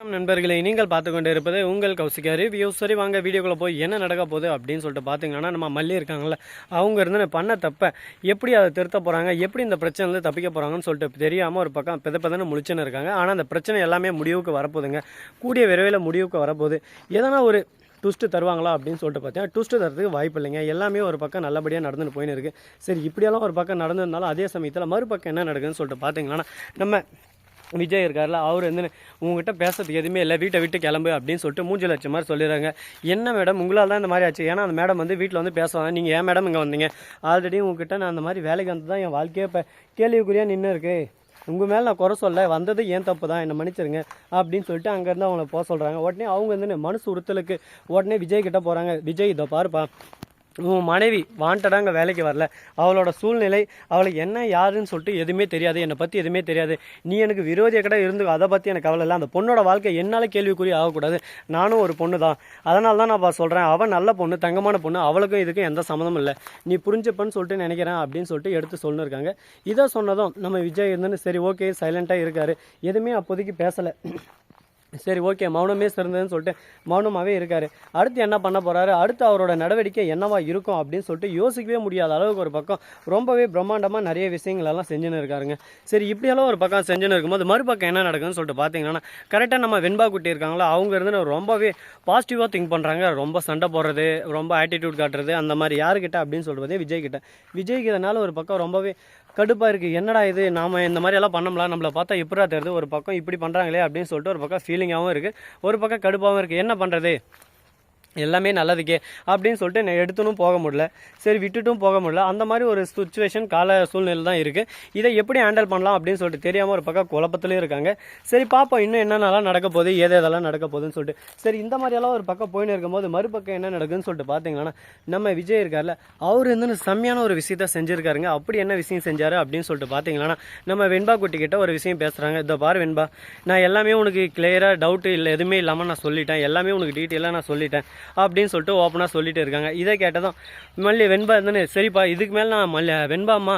நண்பர்களை. நீங்கள் பார்த்து கொண்டு இருப்பது உங்கள் கௌசிகா ரிவ்யூ சரி வாங்க வீடியோக்குள்ளே போய் என்ன நடக்க போகுது அப்படின்னு சொல்லிட்டு பார்த்தீங்கன்னா நம்ம மல்லி இருக்காங்கல்ல அவங்க இருந்து பண்ண தப்ப எப்படி அதை திருத்த போகிறாங்க எப்படி இந்த பிரச்சனைலேருந்து தப்பிக்க போகிறாங்கன்னு சொல்லிட்டு தெரியாமல் ஒரு பக்கம் பெத பெதன்னு முழிச்சுன்னு இருக்காங்க. ஆனால் அந்த பிரச்சனை எல்லாமே முடிவுக்கு வரப்போகுதுங்க. கூடிய விரைவில் முடிவுக்கு வரப்போகுது. எதனா ஒரு ட்விஸ்ட்டு தருவாங்களா அப்படின்னு சொல்லிட்டு பார்த்தீங்கன்னா ட்விஸ்ட்டு தரதுக்கு வாய்ப்பு இல்லைங்க. எல்லாமே ஒரு பக்கம் நல்லபடியாக நடந்துட்டு போயின்னு இருக்குது சரி இப்படியெல்லாம் ஒரு பக்கம் நடந்திருந்தாலும் அதே சமயத்தில் மறுபக்கம் என்ன நடக்குதுன்னு சொல்லிட்டு பார்த்தீங்கன்னா நம்ம விஜய் இருக்கார்ல அவர் வந்து உங்ககிட்ட பேசுறதுக்கு எதுவுமே இல்லை வீட்டை விட்டு கிளம்பு அப்படின்னு சொல்லிட்டு மூஞ்சில் வச்ச மாதிரி சொல்லிடுறாங்க. என்ன மேடம்? உங்களால் தான் இந்த மாதிரி ஆச்சு. ஏன்னா அந்த மேடம் வந்து வீட்டில் வந்து பேசுவாங்க. நீங்கள் ஏன் மேடம் இங்கே வந்தீங்க? ஆல்ரெடி உங்ககிட்ட நான் அந்த மாதிரி வேலைக்கு வந்து தான் என் வாழ்க்கையே இப்போ கேள்விக்குறியாக நின்று இருக்கு. உங்கள் மேலே நான் குறை சொல்ல வந்தது ஏன் தப்பு தான்? என்னை மன்னிச்சிருங்க அப்படின்னு சொல்லிட்டு அங்கேருந்து அவங்கள போக சொல்கிறாங்க உடனே அவங்க வந்து மனசு உறுத்தலுக்கு உடனே விஜய் கிட்ட போகிறாங்க விஜய் இதை பாருப்பா உன் மனைவி வாண்டடாக அங்கே வேலைக்கு வரல. அவளோட சூழ்நிலை அவளுக்கு என்ன யாருன்னு சொல்லிட்டு எதுவுமே தெரியாது. என்னை பற்றி எதுவுமே தெரியாது. நீ எனக்கு விரோதிய கடை இருந்து அதை பற்றி எனக்கு கவலை இல்லை. அந்த பொண்ணோட வாழ்க்கை என்னால் கேள்விக்குறி ஆகக்கூடாது. நானும் ஒரு பொண்ணு தான் அதனால தான் நான் சொல்கிறேன் அவன் நல்ல பொண்ணு தங்கமான பொண்ணு. அவளுக்கும் இதுக்கும் எந்த சம்மந்தமும் இல்லை. நீ புரிஞ்சப்பன்னு சொல்லிட்டு நினைக்கிறேன் அப்படின்னு சொல்லிட்டு எடுத்து சொல்லிருக்காங்க. இதை சொன்னதும் நம்ம விஜய் இருந்துன்னு சரி ஓகே சைலண்ட்டாக இருக்காரு. எதுவுமே அப்போதைக்கு பேசலை. சரி ஓகே மௌனமே சிறந்ததுன்னு சொல்லிட்டு மௌனமாகவே இருக்கார். அடுத்து என்ன பண்ண போகிறாரு அடுத்து அவரோட நடவடிக்கை என்னவா இருக்கும் அப்படின்னு சொல்லிட்டு யோசிக்கவே முடியாத அளவுக்கு ஒரு பக்கம் ரொம்பவே பிரம்மாண்டமாக நிறைய விஷயங்களெல்லாம் செஞ்சுன்னு இருக்காருங்க. சரி இப்படியெல்லாம் ஒரு பக்கம் செஞ்சுன்னு இருக்கும்போது மறுபக்கம் என்ன நடக்குதுன்னு சொல்லிட்டு பார்த்தீங்கன்னா கரெக்டாக நம்ம வெண்பா குட்டி இருக்காங்களா அவங்க இருந்து ரொம்பவே பாசிட்டிவாக திங்க் பண்ணுறாங்க ரொம்ப சண்டை போடுறது ரொம்ப ஆட்டிடியூட் காட்டுறது அந்த மாதிரி யாருக்கிட்ட அப்படின்னு சொல்கிறது விஜய் கிட்ட விஜய்க்கு இதனால் ஒரு பக்கம் ரொம்பவே கடுப்பாக இருக்குது என்னடா இது? நாம் இந்த மாதிரி எல்லாம் பண்ணலாம் நம்மளை பார்த்தா எப்படா தெரியுது? ஒரு பக்கம் இப்படி பண்ணுறாங்களே அப்படின்னு சொல்லிட்டு ஒரு பக்கம் ஃபீலிங்காகவும் இருக்குது ஒரு பக்கம் கடுப்பாகவும் இருக்குது என்ன பண்ணுறது எல்லாமே நல்லதுக்கே அப்படின்னு சொல்லிட்டு நான் எடுத்துனும் போக முடியல. சரி விட்டுட்டும் போக முடியல. அந்த மாதிரி ஒரு சுச்சுவேஷன் கால சூழ்நிலை தான் இருக்குது இதை எப்படி ஹேண்டில் பண்ணலாம் அப்படின்னு சொல்லிட்டு தெரியாமல் ஒரு பக்கம் குழப்பத்துலேயும் இருக்காங்க. சரி பார்ப்போம் இன்னும் என்னென்னலாம் நடக்க போகுது ஏது எதெல்லாம் நடக்க போகுதுன்னு சொல்லிட்டு. சரி இந்த மாதிரியெல்லாம் ஒரு பக்கம் போயின்னு இருக்கும்போது மறுபக்கம் என்ன நடக்குதுன்னு சொல்லிட்டு பார்த்தீங்கன்னா நம்ம விஜய் இருக்கார்ல அவர் வந்து செம்மையான ஒரு விஷயத்த செஞ்சுருக்காருங்க. அப்படி என்ன விஷயம் செஞ்சார் அப்படின்னு சொல்லிட்டு பார்த்தீங்கன்னா நம்ம வெண்பா குட்டி கிட்ட ஒரு விஷயம் பேசுகிறாங்க இதோ பார் வெண்பா நான் எல்லாமே உனக்கு கிளியராக டவுட்டு இல்லை எதுவுமே இல்லாமல் நான் சொல்லிட்டேன். எல்லாமே உனக்கு டீட்டெயிலாக நான் சொல்லிட்டேன். அப்படின்னு சொல்லிட்டு ஓப்பனாக சொல்லிட்டு இருக்காங்க. இதை கேட்டதும் மல்லி வெண்பா இருந்தானே சரிப்பா இதுக்கு மேலே நான் மல்லி வெண்பாம்மா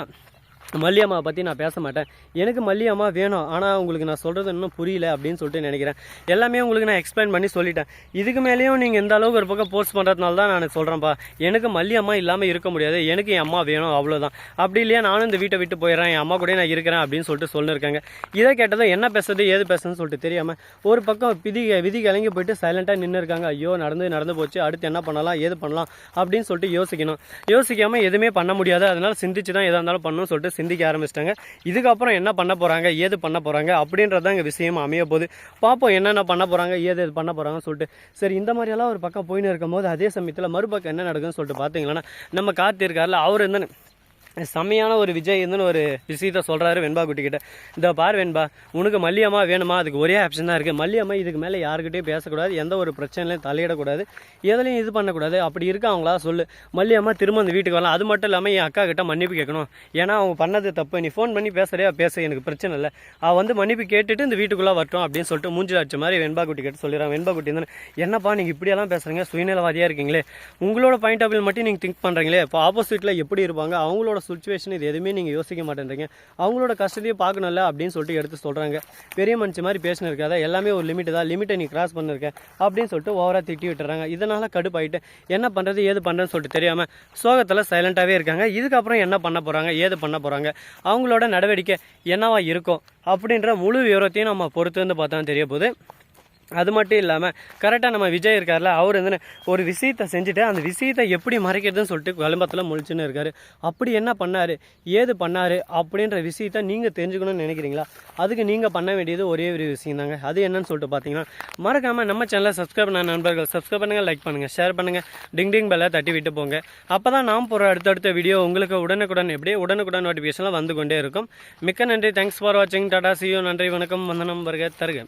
மல்லியம்மாவை பற்றி நான் பேச மாட்டேன். எனக்கு மல்லியம்மா வேணும். ஆனால் உங்களுக்கு நான் சொல்கிறது இன்னும் புரியல அப்படின்னு சொல்லிட்டு நினைக்கிறேன். எல்லாமே உங்களுக்கு நான் எக்ஸ்பிளைன் பண்ணி சொல்லிட்டேன். இதுக்கு மேலேயும் நீங்கள் எந்த அளவுக்கு ஒரு பக்கம் போஸ்ட் பண்ணுறதுனால தான் நான் சொல்கிறேன்ப்பா எனக்கு மல்லியம்மா இல்லாமல் இருக்க முடியாது. எனக்கு என் அம்மா வேணும் அவ்வளோதான் அப்படி இல்லையா நானும் இந்த வீட்டை விட்டு போயிடுறேன். என் அம்மா கூட நான் இருக்கிறேன் அப்படின்னு சொல்லிட்டு சொல்லியிருக்காங்க இதை கேட்டதும் என்ன பேசுறது ஏது பேசுறதுன்னு சொல்லிட்டு தெரியாமல் ஒரு பக்கம் விதி விதி கிளங்கி போயிட்டு சைலண்ட்டாக நின்று இருக்காங்க ஐயோ நடந்து நடந்து போச்சு. அடுத்து என்ன பண்ணலாம் ஏது பண்ணலாம் அப்படின்னு சொல்லிட்டு யோசிக்கணும். யோசிக்காமல் எதுவுமே பண்ண முடியாது. அதனால் சிந்திச்சு தான் எதாக இருந்தாலும் பண்ணணும்னு சொல்லிட்டு சிந்திக்க ஆரம்பிச்சிட்டாங்க. இதுக்கப்புறம் என்ன பண்ண போகிறாங்க ஏது பண்ண போகிறாங்க அப்படின்றத இங்கே விஷயம் அமைய போகுது. பார்ப்போம் என்னென்ன பண்ண போகிறாங்க ஏது எது பண்ண போகிறாங்கன்னு சொல்லிட்டு. சரி இந்த மாதிரியெல்லாம் ஒரு பக்கம் போயின்னு இருக்கும்போது அதே சமயத்தில் மறுபக்கம் என்ன நடக்குதுன்னு சொல்லிட்டு பார்த்தீங்கன்னா நம்ம கார்த்தி இருக்கார்ல அவர் வந்து செம்மையான ஒரு விஜய் இருந்துன்னு ஒரு விஷயத்த சொல்கிறாரு வெண்பா குட்டிக்கிட்ட. இந்த பார் வெண்பா உனக்கு மல்லியம்மா வேணுமா? அதுக்கு ஒரே ஆப்ஷன் தான் இருக்குது மல்லியம்மா இதுக்கு மேலே யாருக்கிட்டையும் பேசக்கூடாது எந்த ஒரு பிரச்சனையிலையும் தலையிடக்கூடாது எதுலையும் இது பண்ணக்கூடாது. அப்படி இருக்கா அவங்களா சொல்லு. மல்லியம்மா திரும்ப அந்த வீட்டுக்கு வரலாம். அது மட்டும் இல்லாமல் என் அக்கா கிட்ட மன்னிப்பு கேட்கணும். ஏன்னா அவங்க பண்ணது தப்பு. நீ ஃபோன் பண்ணி பேசுறியா? பேச. எனக்கு பிரச்சனை இல்லை. அவள் வந்து மன்னிப்பு கேட்டுட்டு இந்த வீட்டுக்குள்ளே வரட்டும் அப்படின்னு சொல்லிட்டு மூஞ்சில் அடிச்ச மாதிரி வெண்பா குட்டி கிட்ட சொல்லிடுறான். வெண்பா குட்டி வந்து என்னப்பா நீங்கள் இப்படியெல்லாம் பேசுகிறீங்க சுயநலவாதியாக இருக்கீங்களே. உங்களோட பாயிண்ட் ஆஃப் வியூ மட்டும் நீங்கள் திங்க் பண்ணுறீங்களே இப்போ ஆப்போசிட்டில் எப்படி இருப்பாங்க? அவங்களோட சுச்சுவேஷன் இது எதுவுமே நீங்கள் யோசிக்க மாட்டேன்றீங்க. அவங்களோட கஷ்டத்தையும் பார்க்கணும்ல அப்படின்னு சொல்லிட்டு எடுத்து சொல்கிறாங்க பெரிய மனுஷன் மாதிரி பேசினிருக்காத எல்லாமே ஒரு லிமிட் தான். லிமிட்டை நீ கிராஸ் பண்ணிருக்கேன் அப்படின்னு சொல்லிட்டு ஓவராக திட்டி விட்டுறாங்க. இதனால் கடுப்பாயிட்டு என்ன பண்ணுறது ஏது பண்ணுறதுன்னு சொல்லிட்டு தெரியாமல் சோகத்தில் சைலண்ட்டாகவே இருக்காங்க. இதுக்கப்புறம் என்ன பண்ண போகிறாங்க ஏது பண்ண போகிறாங்க அவங்களோட நடவடிக்கை என்னவா இருக்கும் அப்படின்ற முழு விவரத்தையும் நம்ம பொறுத்து வந்து பார்த்தா தெரிய போகுது. அது மட்டும் இல்லாமல் கரெக்டாக நம்ம விஜய் இருக்கார்ல அவர் வந்து ஒரு விஷயத்தை செஞ்சுட்டு அந்த விஷயத்தை எப்படி மறைக்கிறதுன்னு சொல்லிட்டு விளம்பரத்தில் முழிச்சுன்னு இருக்காரு. அப்படி என்ன பண்ணார்? ஏது பண்ணார்? அப்படின்ற விஷயத்த நீங்கள் தெரிஞ்சுக்கணும்னு நினைக்கிறீங்களா? அதுக்கு நீங்கள் பண்ண வேண்டியது ஒரே ஒரு விஷயம் தாங்க அது என்னன்னு சொல்லிட்டு பார்த்தீங்கன்னா மறக்காமல் நம்ம சேனலை சப்ஸ்கிரைப் பண்ண நண்பர்கள் சப்ஸ்கிரைப் பண்ணுங்கள் லைக் பண்ணுங்கள் ஷேர் பண்ணுங்கள் டிங் டிங் பெல்லை தட்டி விட்டு போங்க. அப்போ தான் நாம் போகிற அடுத்தடுத்த வீடியோ உங்களுக்கு உடனுக்குடன் எப்படியே உடனுக்குடன் நோட்டிஃபிகேஷன்லாம் வந்து கொண்டே இருக்கும். மிக்க நன்றி. தேங்க்ஸ் ஃபார் வாட்சிங் டாடா சியோ நன்றி வணக்கம். வந்தனம் வருக தருக.